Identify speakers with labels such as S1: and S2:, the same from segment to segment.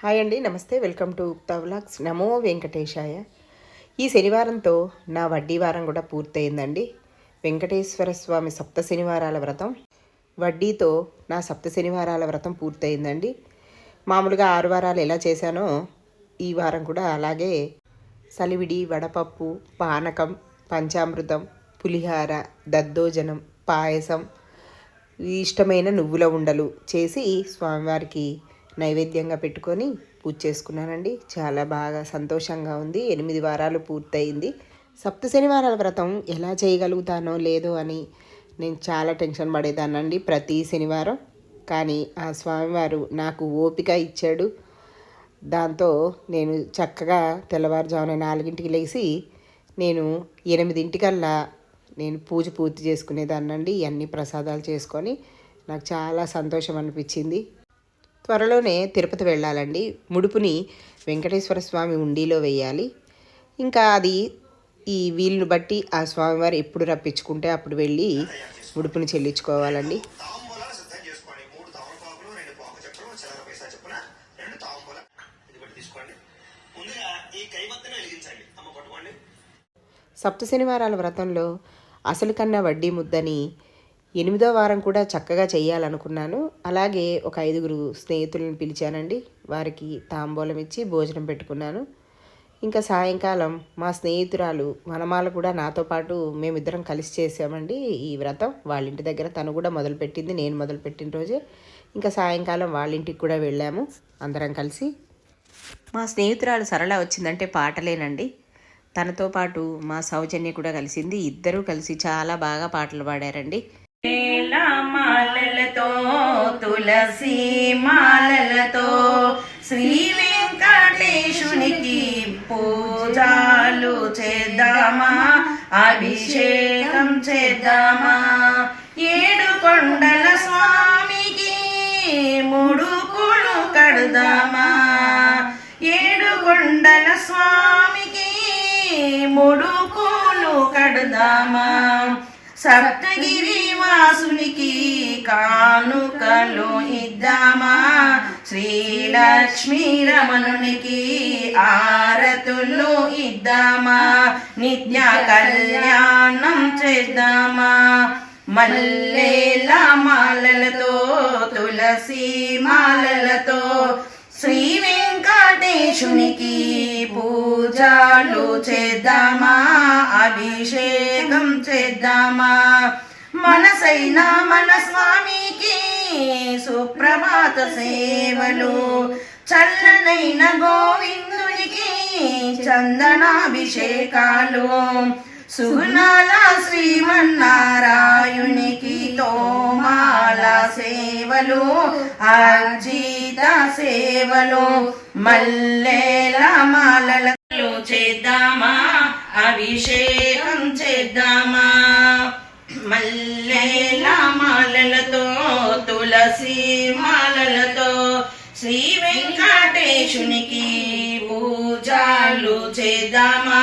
S1: Hi అండి నమస్తే welcome to ఉక్తా vlogs. నమో వెంకటేశాయ. ఈ శనివారంతో నా వడ్డీ వారం కూడా పూర్తయిందండి. వెంకటేశ్వర స్వామి సప్త శనివారాల వ్రతం. వడ్డీతో నా సప్త శనివారాల వ్రతం పూర్తయిందండి. మామూలుగా ఆరు వారాలు ఎలా చేశానో ఈ వారం కూడా అలాగే సలివిడి వడపప్పు పానకం పంచామృతం పులిహార దద్దోజనం పాయసం ఇష్టమైన నువ్వుల ఉండలు చేసి స్వామివారికి నైవేద్యంగా పెట్టుకొని పూజ చేసుకున్నానండి. చాలా బాగా సంతోషంగా ఉంది. ఎనిమిది వారాలు పూర్తయింది. సప్త శనివారాల వ్రతం ఎలా చేయగలుగుతానో లేదో అని నేను చాలా టెన్షన్ పడేదానండి ప్రతి శనివారం. కానీ ఆ స్వామివారు నాకు ఓపిక ఇచ్చాడు. దాంతో నేను చక్కగా తెల్లవారుజామున నాలుగింటికి లేచి నేను ఎనిమిదింటికల్లా నేను పూజ పూర్తి చేసుకునేదాన్నండి. అన్ని ప్రసాదాలు చేసుకొని నాకు చాలా సంతోషం అనిపించింది. త్వరలోనే తిరుపతి వెళ్ళాలండి. ముడుపుని వెంకటేశ్వర స్వామి ఉండిలో వేయాలి. ఇంకా అది ఈ వీలును బట్టి ఆ స్వామివారు ఎప్పుడు రప్పించుకుంటే అప్పుడు వెళ్ళి ముడుపుని చెల్లించుకోవాలండి. సప్త శనివారాల వ్రతంలో అసలు కన్నా వడ్డీ ముద్దని ఎనిమిదో వారం కూడా చక్కగా చేయాలనుకున్నాను అలాగే ఒక ఐదుగురు స్నేహితులను పిలిచానండి. వారికి తాంబూలం ఇచ్చి భోజనం పెట్టుకున్నాను. ఇంకా సాయంకాలం మా స్నేహితురాలు వనమాల కూడా నాతో పాటు మేమిద్దరం కలిసి చేసామండి ఈ వ్రతం. వాళ్ళ ఇంటి దగ్గర తను కూడా మొదలుపెట్టింది నేను మొదలుపెట్టిన రోజే. ఇంకా సాయంకాలం వాళ్ళ ఇంటికి కూడా వెళ్ళాము అందరం కలిసి. మా స్నేహితురాలు సరళ వచ్చిందంటే పాటలేనండి. తనతో పాటు మా సౌజన్య కూడా కలిసింది. ఇద్దరూ కలిసి చాలా బాగా పాటలు పాడారండి. మాలలతో తులసి మాలలతో శ్రీ వెంకటేశునికి పూజాలు చేద్దామా? అభిషేకం చేద్దామా? ఏడు కొండల స్వామికి ముడుపులు కడదామా? ఏడు కొండల స్వామికి ముడుపులు కడదామా? సప్తగిరి వాసునికి కానుకలు ఇద్దామా? శ్రీలక్ష్మీ రమణునికి ఆరతులు ఇద్దామా? నిత్య కళ్యాణం చేద్దామా? మల్లెల మాలలతో తులసి మాలలతో శ్రీ వెంకటేశునికి పూజలు చేద్దామా? అభిషేకం చేద్దామా? మనసైనా మన స్వామికి సుప్రభాత సేవలు. చల్లనైన గోవిందునికి చందనాభిషేకాలు. సుగుణాల శ్రీమన్నారాయునికి తోమాల సేవలు. అర్జిత సేవలు. మల్లెల మాలలు చేద్దామా? అభిషేకం చేద్దామా? మల్లెల మాలలతో తులసి మాలలతో శ్రీ వెంకటేశునికి పూజలు చేద్దామా?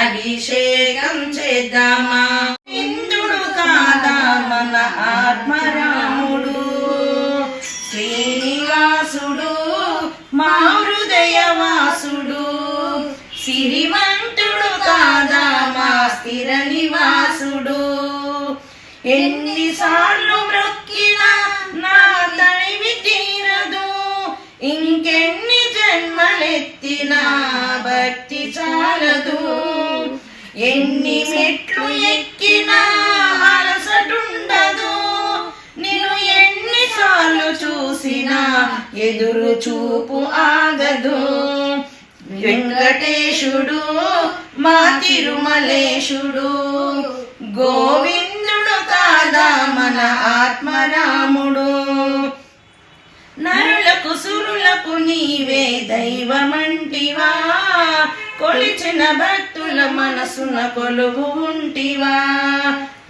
S1: అభిషేకం చేద్దామా? ఇంద్రుడు కాదా మన ఆత్మరాముడు? శ్రీనివాసుడు మా హృదయవాసుడు సిరివంతుడు స్థిర నివాసుడు. ఎన్నిసార్లు మ్రొక్కినా నా తనివి తీరదు ఇంకెన్ని జన్మలెత్తినా భక్తి చాలదు. ఎన్ని మెట్లు ఎక్కినా అలసటుండదు. నేను ఎన్నిసార్లు చూసినా ఎదురు చూపు ఆ వెంకటేశుడు మా తిరుమలేశుడు. గోవిందుడు కాదా మన ఆత్మరాముడు. నరులకు సురులకు నీవే దైవమంటివా? కొలిచిన భక్తుల మనసున కొలువు ఉంటివా?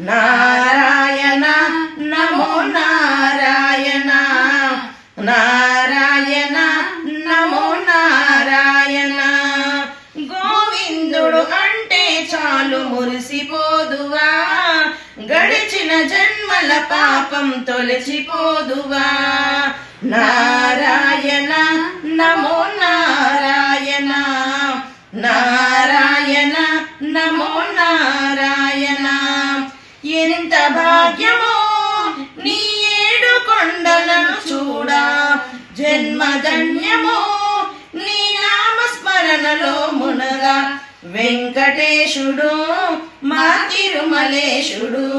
S1: నారాయణ నమో నారాయణ. నారాయణ గోవిందుడు అంటే చాలు మురిసిపోదువా? గడిచిన జన్మల పాపం తొలచిపోదువా? నారాయణ నమో నారాయణ నారాయణ నమో నారాయణ. ఎంత భాగ్యమో నీ ఏడు కొండలను చూడా. జన్మధన్యమో నీ నామస్మరణలో మునగా. వెంకటేశుడు మా తిరుమలేశుడు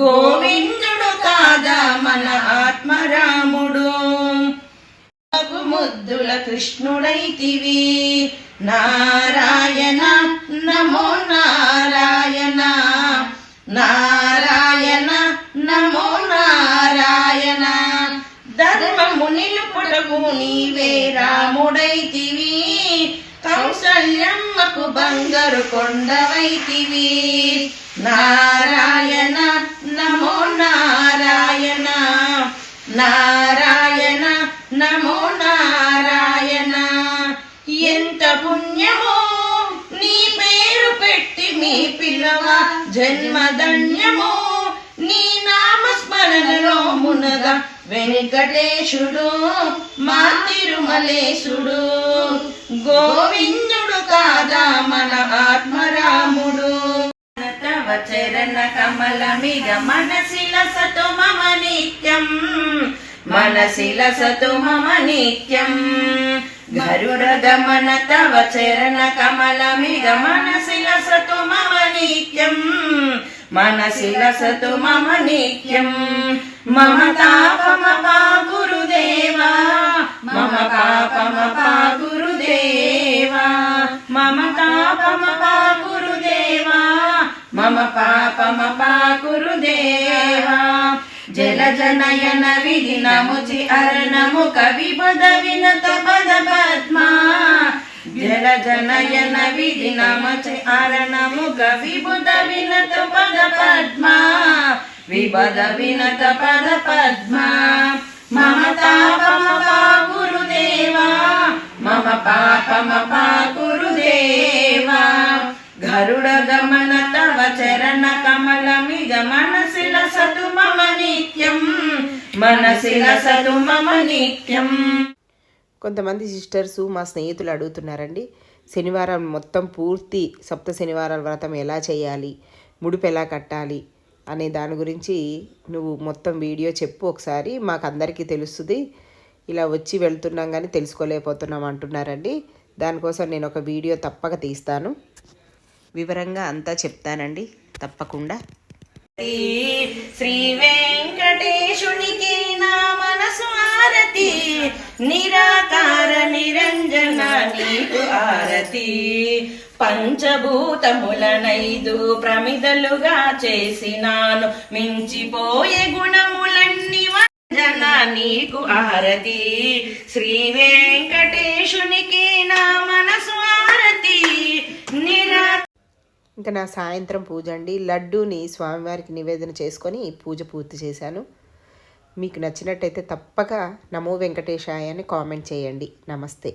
S1: గోవిందుడు కాదా మన ఆత్మరాముడు. ముద్దుల కృష్ణుడైతివి. నారాయణ నమో నారాయణ. నారాయణ నమో నారాయణ. ధర్మము నిలుపుటకు నీవే రాముడైతివి. కౌశల్యమ్మకు బంగారు కొండవైతివి నారాయణ నమో నారాయణ. నారాయణ నమో నారాయణ. ఎంత పుణ్యమో నీ పేరు పెట్టి మీ పిల్లవ జన్మధన్యమో నీ నా మునగా వెంకటేశుడు మా తిరుమలేశుడు. గోవిందుడు కాదా మన ఆత్మరాముడు. తవ చరణ కమలమిగ మనసిల సతు మమ నిత్యం. మనసిల సతు మమ నిత్యం. గరుడ గమన తవ చరణ కమలమిగ మనసిల సతు మమ నిత్యం. మనసిల సతు మమ నిత్యం మమ తాపమ పా గురుదేవా. మమ పాపమ పా గురుదేవా. మమ తాపమ పా గురుదేవా. మమ పాపమ పా గురుదేవా. జల జనయన విధి నముచి అరణము కవి పద వినత పద పద్మా. జల జనయన విధి నమచి అరణము కవిబుధ వినత పద పద్మ. విబద వినత పద పద్మ. మమ తాపమ పా గురుదేవా. మమ పాపమ పా గురుదేవా. గరుడ గమన తవ చరణ కమలమిగ మనసిల సతు మమ నిత్యం. మనసిల సతు మమ నిత్యం.
S2: కొంతమంది సిస్టర్స్ మా స్నేహితులు అడుగుతున్నారండి శనివారం మొత్తం పూర్తి సప్త శనివారాల వ్రతం ఎలా చేయాలి ముడుపు ఎలా కట్టాలి అనే దాని గురించి నువ్వు మొత్తం వీడియో చెప్పు ఒకసారి మాకు అందరికీ తెలుస్తుంది. ఇలా వచ్చి వెళ్తున్నాం కానీ తెలుసుకోలేకపోతున్నాం అంటున్నారండి. దానికోసం నేను ఒక వీడియో తప్పక తీస్తాను. వివరంగా అంతా చెప్తానండి తప్పకుండా.
S1: శ్రీ వెంకటేశునికి నా మనసు ఆరతి నిరాకార నిరంజన నీకు ఆరతి పంచభూతములనైదు ప్రమిదలుగా చేసినాను. మించిపోయే గుణములన్నీ వంజన నీకు ఆరతి శ్రీ వెంకటేశునికి నా మనసు ఆరతి నిరా
S2: ఇంకా నా సాయంత్రం పూజ అండి. లడ్డూని స్వామివారికి నివేదన చేసుకొని పూజ పూర్తి చేశాను. మీకు నచ్చినట్టయితే తప్పక నమో వెంకటేశాయ అని కామెంట్ చేయండి. నమస్తే.